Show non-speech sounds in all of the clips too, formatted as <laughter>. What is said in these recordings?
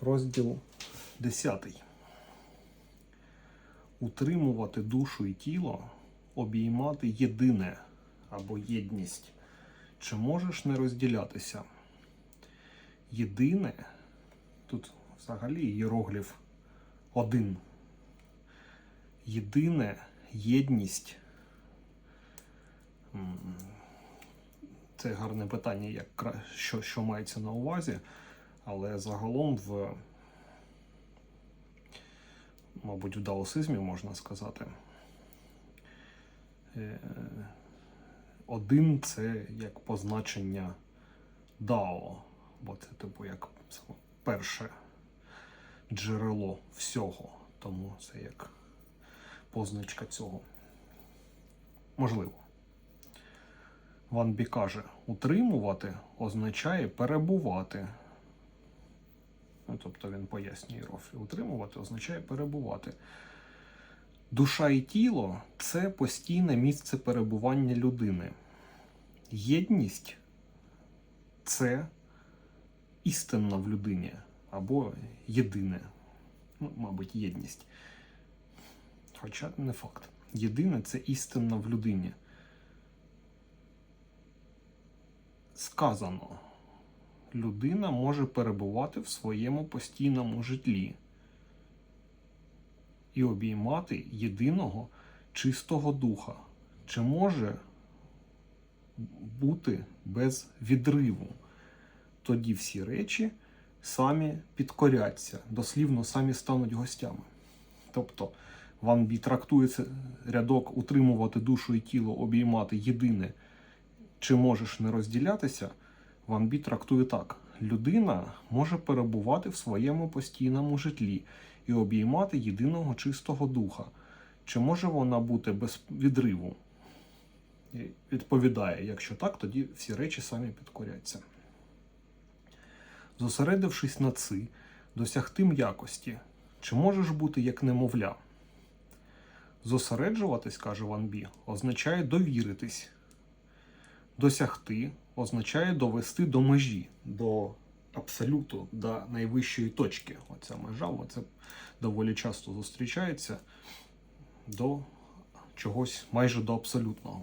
Розділ 10. Утримувати душу і тіло, обіймати єдине або єдність. Чи можеш не розділятися? Єдине, тут взагалі іерогліф один. Єдине єдність. Це гарне питання, як, що, що мається на увазі. Але загалом в, мабуть, в даосизмі можна сказати. е, Один це як позначення дао, бо це, типу, як перше джерело всього. Тому це як позначка цього. Можливо. Ван Бі каже, утримувати означає перебувати. Ну, тобто він пояснює рофлі. Утримувати означає перебувати. Душа і тіло це постійне місце перебування людини. Єдність це істинна в людині або єдине. Ну, мабуть, єдність. Хоча не факт. Єдине це істинна в людині. Сказано людина може перебувати в своєму постійному житлі і обіймати єдиного чистого духа. Чи може бути без відриву? Тоді всі речі самі підкоряться, дослівно самі стануть гостями. Тобто, Ван Бі трактується рядок утримувати душу і тіло, обіймати єдине, чи можеш не розділятися. Ван Бі трактує так: людина може перебувати в своєму постійному житлі і обіймати єдиного чистого духа. Чи може вона бути без відриву? І відповідає: якщо так, тоді всі речі самі підкоряться. Зосередившись на ци, досягти м'якості, чи можеш бути як немовля? Зосереджуватись, каже Ван Бі, означає довіритись. Досягти означає довести до межі, до абсолюту, до найвищої точки. Оця межа, це доволі часто зустрічається до чогось майже до абсолютного.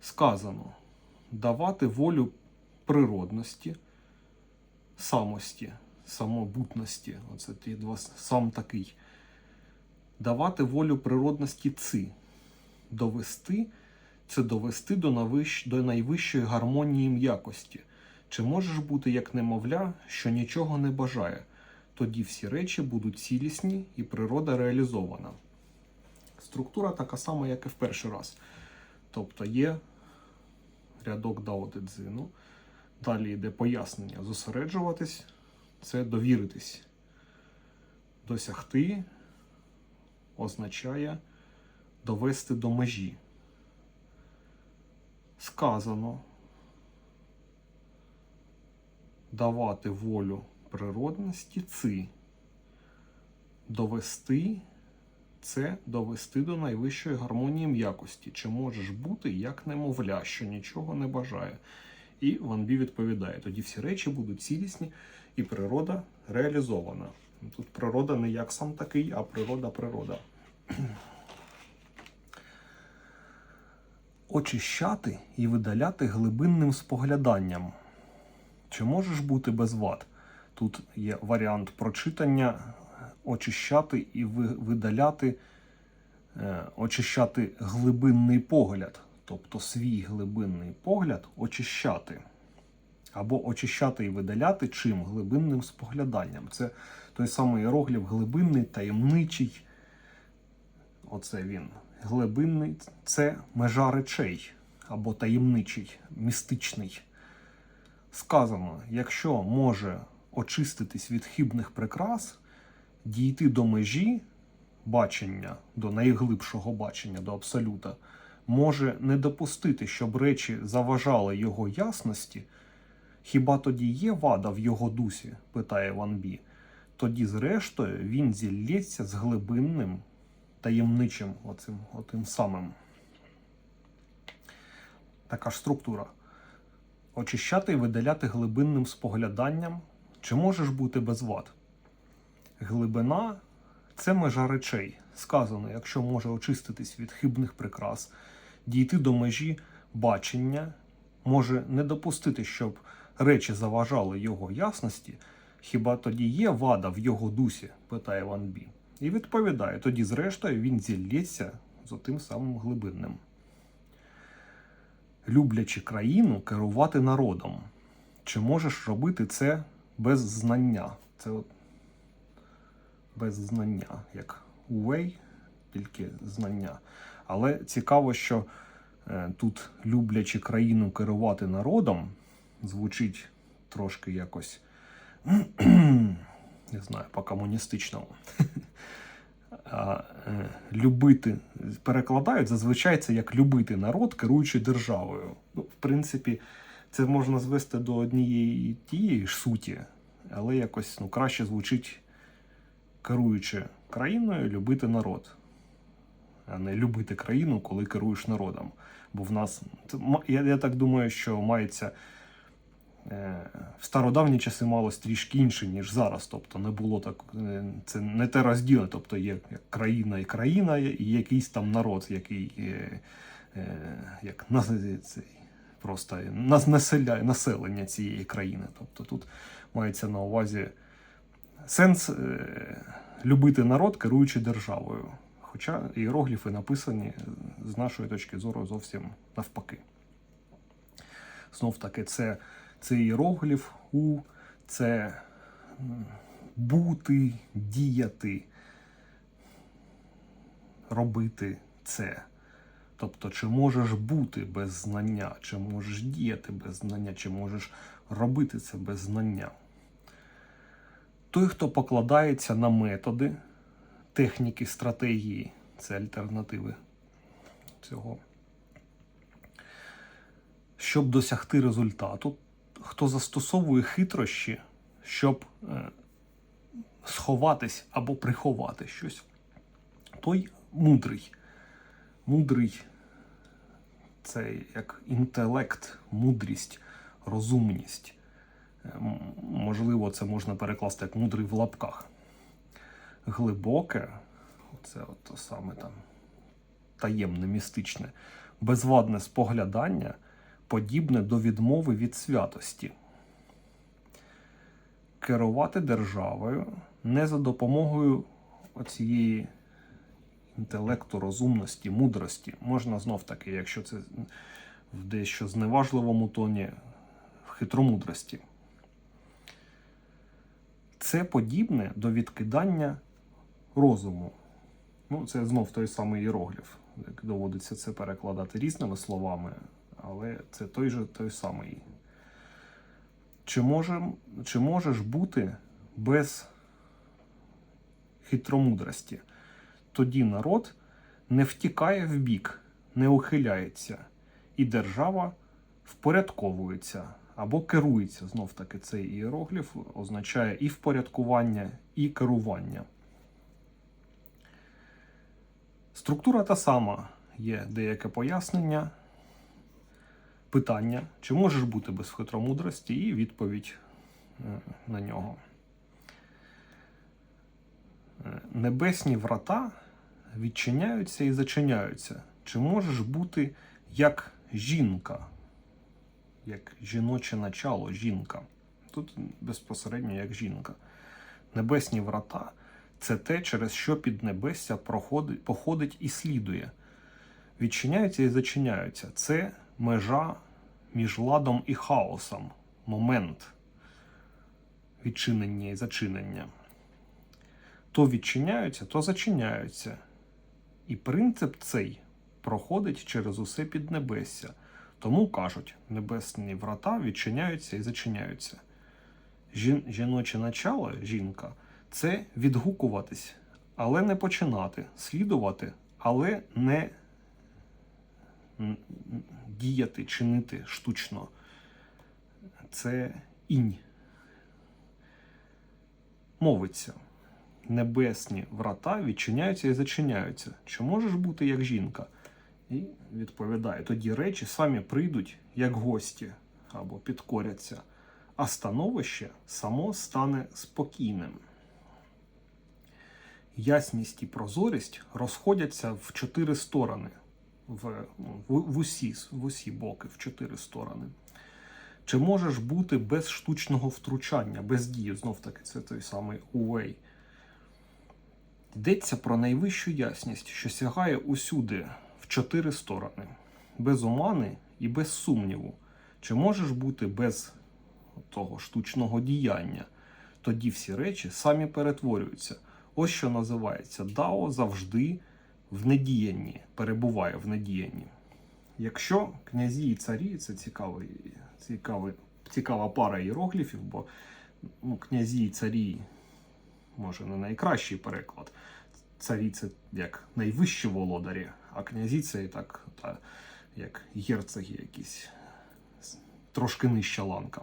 Сказано давати волю природності, самості, самобутності. Оце ті сам такий. Давати волю природності ци. Довести це довести до, найвищої гармонії м'якості. Чи можеш бути як немовля, що нічого не бажає? Тоді всі речі будуть цілісні і природа реалізована. Структура така сама, як і в перший раз. Тобто є рядок Дао Де далі йде пояснення. Зосереджуватись це довіритись. Досягти означає довести до межі сказано давати волю природності ци. Довести це довести до найвищої гармонії м'якості. Чи можеш бути як немовля, що нічого не бажає? І Ван Бі відповідає: тоді всі речі будуть цілісні і природа реалізована. Тут природа не як сам такий, а природа природа. Очищати і видаляти глибинним спогляданням. Чи можеш бути без вад? Тут є варіант прочитання, очищати і видаляти, е, очищати глибинний погляд, тобто свій глибинний погляд очищати. Або очищати і видаляти чим глибинним спогляданням. Це той самий іерогліф глибинний, таємничий. Оце він. Глибинний це межа речей або таємничий, містичний. Сказано, якщо може очиститись від хибних прикрас, дійти до межі бачення, до найглибшого бачення, до абсолюта, може не допустити, щоб речі заважали його ясності. Хіба тоді є вада в його дусі? питає Ван Бі. Тоді, зрештою, він зілється з глибинним таємничим, оцим, отим самим. Така ж структура. Очищати і видаляти глибинним спогляданням. Чи можеш бути без вад? Глибина це межа речей. Сказано, якщо може очиститись від хибних прикрас, дійти до межі бачення, може не допустити, щоб речі заважали його ясності, хіба тоді є вада в його дусі? питає Ван Бі. І відповідає: тоді, зрештою, він зілється з тим самим глибинним. Люблячи країну, керувати народом. Чи можеш робити це без знання? Це от без знання, як Уей, тільки знання. Але цікаво, що е, тут люблячи країну керувати народом, звучить трошки якось <clears throat> не знаю, по-комуністичному. <laughs> Е, любити перекладають зазвичай це як любити народ, керуючи державою. Ну, в принципі, це можна звести до однієї тієї ж суті, але якось ну, краще звучить керуючи країною, любити народ, а не любити країну, коли керуєш народом. Бо в нас я, я так думаю, що мається в стародавні часи малось трішки інше, ніж зараз. Тобто не було так, е, це не те розділення, тобто є країна і країна, і якийсь там народ, який е, е, як цей, просто нас населення цієї країни. Тобто тут мається на увазі сенс е, любити народ, керуючи державою. Хоча іерогліфи написані е, з нашої точки зору зовсім навпаки. Знов таки, це, це іерогліф у це бути, діяти, робити це. Тобто, чи можеш бути без знання, чи можеш діяти без знання, чи можеш робити це без знання. Той, хто покладається на методи, техніки, стратегії, це альтернативи цього. Щоб досягти результату, хто застосовує хитрощі, щоб е, сховатись або приховати щось, той мудрий. Мудрий це як інтелект, мудрість, розумність. Е, Можливо, це можна перекласти як мудрий в лапках. Глибоке, це от саме там таємне, містичне, безвадне споглядання, подібне до відмови від святості. Керувати державою не за допомогою оцієї інтелекту, розумності, мудрості. Можна знов таки, якщо це в дещо зневажливому тоні, в хитромудрості. Це подібне до відкидання розуму. Ну, це знов той самий іерогліф. Як доводиться це перекладати різними словами, але це той же той самий. Чи, може, чи можеш бути без хитромудрості? Тоді народ не втікає в бік, не ухиляється, і держава впорядковується або керується. Знов таки, цей іерогліф означає і впорядкування, і керування. Структура та сама. Є деяке пояснення, питання, чи можеш бути без хитромудрості, і відповідь е, на нього. Е, Небесні врата відчиняються і зачиняються. Чи можеш бути як жінка, як жіноче начало, жінка? Тут безпосередньо як жінка. Небесні врата це те, через що піднебесся проходить, походить і слідує. Відчиняються і зачиняються. Це межа між ладом і хаосом, момент відчинення і зачинення. То відчиняються, то зачиняються. І принцип цей проходить через усе піднебесся. Тому кажуть, небесні врата відчиняються і зачиняються. Жін, жіноче начало, жінка, це відгукуватись, але не починати, слідувати, але не діяти, чинити штучно. Це інь. Мовиться. Небесні врата відчиняються і зачиняються. Чи можеш бути як жінка? І відповідає: тоді речі самі прийдуть як гості або підкоряться, а становище само стане спокійним. Ясність і прозорість розходяться в чотири сторони, в, в, усі, в усі боки, в чотири сторони. Чи можеш бути без штучного втручання, без дії? Знов таки, це той самий Уей. Йдеться про найвищу ясність, що сягає усюди в чотири сторони, без омани і без сумніву. Чи можеш бути без того штучного діяння? Тоді всі речі самі перетворюються. Ось що називається Дао завжди в недіянні, перебуває в недіянні. Якщо князі і царі, це цікавий, цікавий, цікава пара іерогліфів, бо ну, князі і царі, може, не найкращий переклад. Царі це як найвищі володарі, а князі це і так, та, як герцоги якісь, трошки нижча ланка.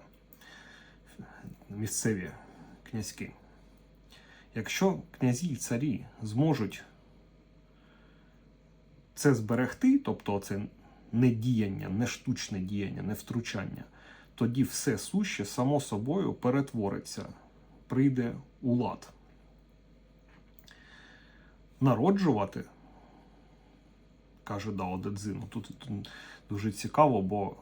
Місцеві князьки. Якщо князі і царі зможуть це зберегти, тобто це не діяння, не штучне діяння, не втручання, тоді все суще само собою перетвориться, прийде у лад. Народжувати, каже Дао Дедзину, тут, тут дуже цікаво, бо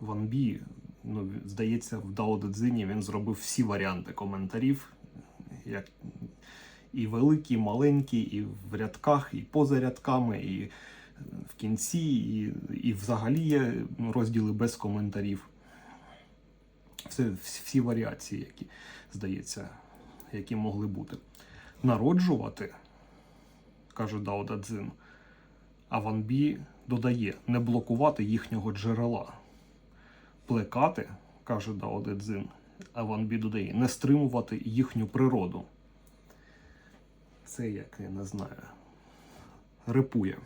Ван Бі, ну, здається, в Дао Дедзині він зробив всі варіанти коментарів, як і великі, і маленькі, і в рядках, і поза рядками, і в кінці, і, і взагалі є розділи без коментарів. Все, всі варіації, які, здається, які могли бути. Народжувати, каже Дао Дадзин, а Ван Бі додає не блокувати їхнього джерела. Плекати, каже Дао Дадзин, а Ван Бі додає, не стримувати їхню природу. Це як я не знаю. Репує.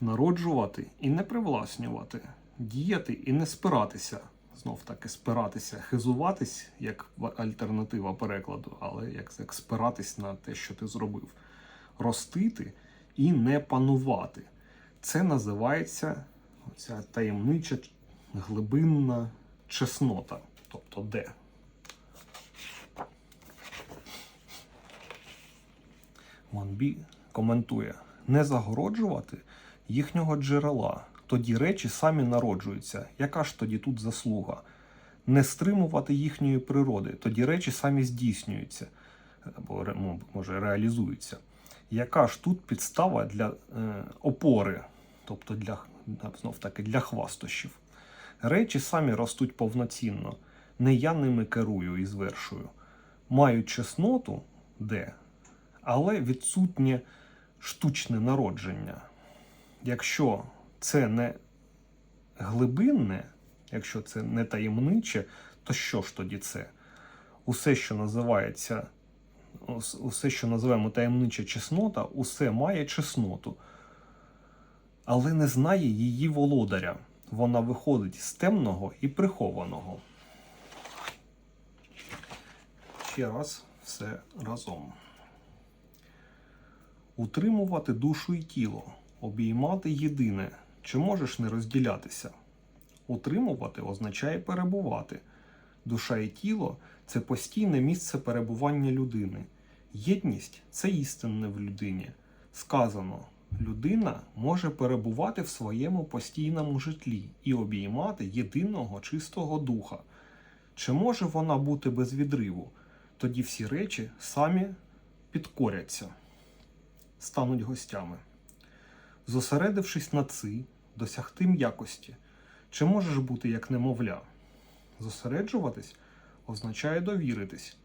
Народжувати і не привласнювати, діяти і не спиратися. Знов таки спиратися, хизуватись як альтернатива перекладу, але як, як спиратись на те, що ти зробив. Ростити і не панувати. Це називається ця таємнича глибинна чеснота. Тобто де? Монбі коментує: не загороджувати їхнього джерела. Тоді речі самі народжуються. Яка ж тоді тут заслуга? Не стримувати їхньої природи, тоді речі самі здійснюються або може реалізуються. Яка ж тут підстава для е, опори, тобто для знов таки для хвастощів? Речі самі ростуть повноцінно, не я ними керую і звершую. Мають чесноту, де, але відсутнє штучне народження. Якщо це не глибинне, якщо це не таємниче, то що ж тоді це? Усе, що називається, усе, що називаємо таємнича чеснота, усе має чесноту, але не знає її володаря. Вона виходить з темного і прихованого. Ще раз все разом. Утримувати душу і тіло, обіймати єдине, чи можеш не розділятися. Утримувати означає перебувати. Душа і тіло це постійне місце перебування людини. Єдність це істинне в людині. Сказано, людина може перебувати в своєму постійному житлі і обіймати єдиного чистого духа. Чи може вона бути без відриву? Тоді всі речі самі підкоряться, стануть гостями. Зосередившись на ци, досягти м'якості. Чи можеш бути як немовля? Зосереджуватись означає довіритись,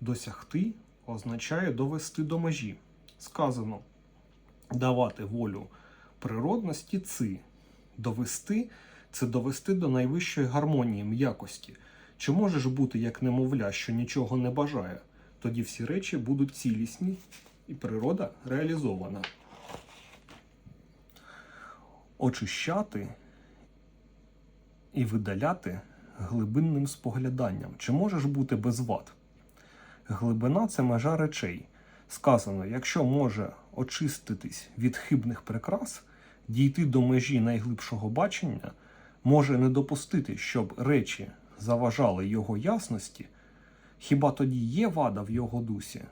досягти означає довести до межі. Сказано давати волю природності ци. Довести це довести до найвищої гармонії м'якості. Чи можеш бути як немовля, що нічого не бажає? Тоді всі речі будуть цілісні і природа реалізована. Очищати і видаляти глибинним спогляданням. Чи можеш бути без вад? Глибина це межа речей. Сказано, якщо може очиститись від хибних прикрас, дійти до межі найглибшого бачення, може не допустити, щоб речі заважали його ясності, хіба тоді є вада в його дусі?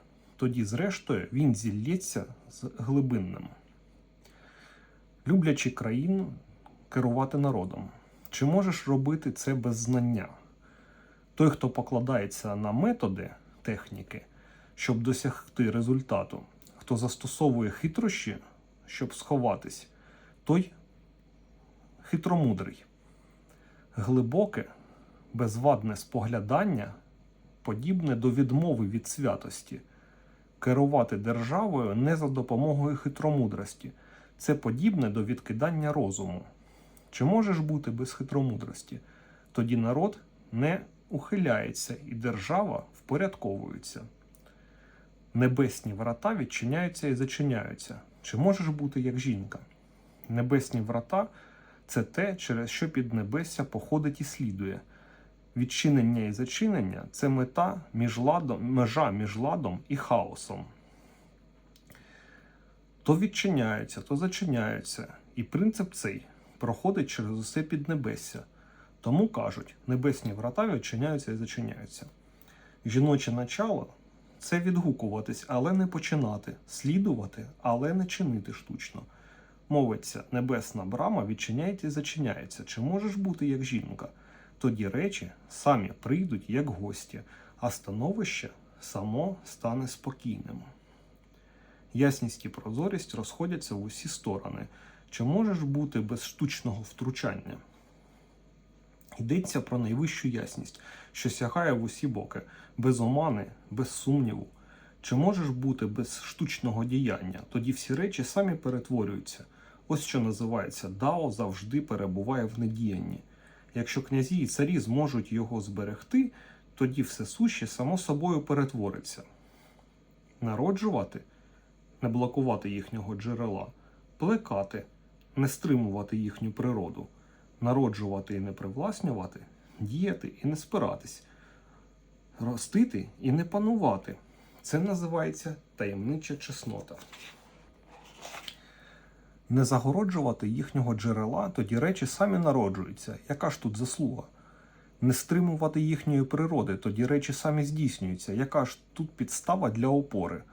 Тоді, зрештою, він зілється з глибинним. Люблячи країну, керувати народом. Чи можеш робити це без знання? Той, хто покладається на методи техніки, щоб досягти результату, хто застосовує хитрощі, щоб сховатись, той хитромудрий. Глибоке, безвадне споглядання подібне до відмови від святості. Керувати державою не за допомогою хитромудрості. Це подібне до відкидання розуму. Чи можеш бути без хитромудрості? Тоді народ не ухиляється і держава впорядковується. Небесні врата відчиняються і зачиняються. Чи можеш бути як жінка? Небесні врата це те, через що піднебесся походить і слідує. Відчинення і зачинення це мета між ладом, межа між ладом і хаосом. То відчиняються, то зачиняються, і принцип цей проходить через усе піднебесся. Тому кажуть, небесні врата відчиняються і зачиняються. Жіноче начало це відгукуватись, але не починати, слідувати, але не чинити штучно. Мовиться, небесна брама відчиняється і зачиняється. Чи можеш бути як жінка? Тоді речі самі прийдуть як гості, а становище само стане спокійним. Ясність і прозорість розходяться в усі сторони. Чи можеш бути без штучного втручання? Йдеться про найвищу ясність, що сягає в усі боки, без омани, без сумніву. Чи можеш бути без штучного діяння? Тоді всі речі самі перетворюються. Ось що називається Дао завжди перебуває в недіянні. Якщо князі і царі зможуть його зберегти, тоді все суще само собою перетвориться. Народжувати, не блокувати їхнього джерела, плекати, не стримувати їхню природу, народжувати і не привласнювати, діяти і не спиратись, ростити і не панувати. Це називається таємнича чеснота. Не загороджувати їхнього джерела, тоді речі самі народжуються. Яка ж тут заслуга? Не стримувати їхньої природи, тоді речі самі здійснюються. Яка ж тут підстава для опори?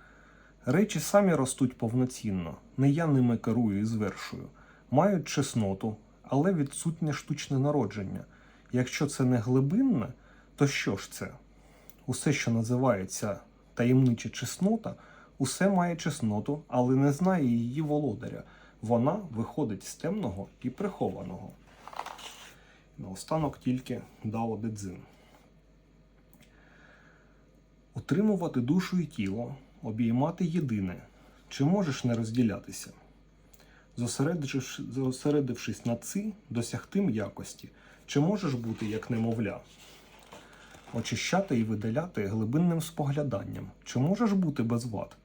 Речі самі ростуть повноцінно, не я ними керую і звершую. Мають чесноту, але відсутнє штучне народження. Якщо це не глибинне, то що ж це? Усе, що називається таємнича чеснота, усе має чесноту, але не знає її володаря. Вона виходить з темного і прихованого. Наостанок тільки Дао Де Цзин. Утримувати душу і тіло, обіймати єдине. Чи можеш не розділятися? Зосередившись на ци, досягти м'якості. Чи можеш бути як немовля? Очищати і видаляти глибинним спогляданням. Чи можеш бути без вад?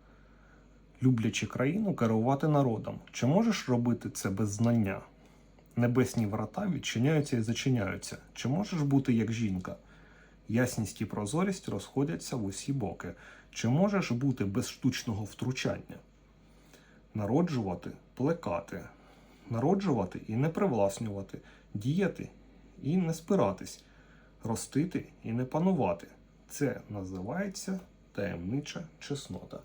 Люблячи країну, керувати народом. Чи можеш робити це без знання? Небесні врата відчиняються і зачиняються. Чи можеш бути як жінка? Ясність і прозорість розходяться в усі боки. Чи можеш бути без штучного втручання? Народжувати, плекати, народжувати і не привласнювати, діяти і не спиратись, ростити і не панувати. Це називається таємнича чеснота.